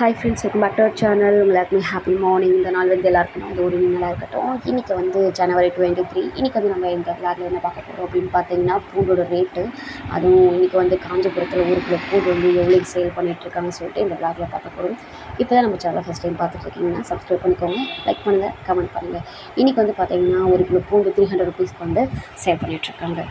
Hi friends welcome back to our channel எல்லாருக்குமே happy morning இந்த நாள் வந்து எல்லாருக்கும் வந்து ஒரு நல்லா இருக்கட்டும். இன்றைக்கி வந்து ஜனவரி டுவெண்ட்டி த்ரீ இன்றைக்கி வந்து நம்ம இந்த விளாட்ல என்ன பார்க்க போகிறோம் அப்படின்னு பார்த்தீங்கன்னா பூண்டோட ரேட்டு அதுவும் இன்றைக்கி வந்து காஞ்சிபுரத்தில் ஒரு கிலோ பூண்டு வந்து எவ்வளோ சேல் பண்ணிகிட்ருக்காங்கன்னு சொல்லிட்டு இந்த விளாட்ல பார்க்க போகிறோம் இப்போ தான் நம்ம சேனலை ஃபஸ்ட் டைம் பார்த்துட்ருக்கீங்கன்னா சப்ஸ்கிரைப் பண்ணிக்கோங்க லைக் பண்ணுங்கள் கமெண்ட் பண்ணுங்கள் இன்றைக்கி வந்து பார்த்தீங்கன்னா ஒரு கிலோ பூண்டு த்ரீ ஹண்ட்ரட் ருபீஸ்க்கு வந்து சேல் பண்ணிகிட்ருக்காங்க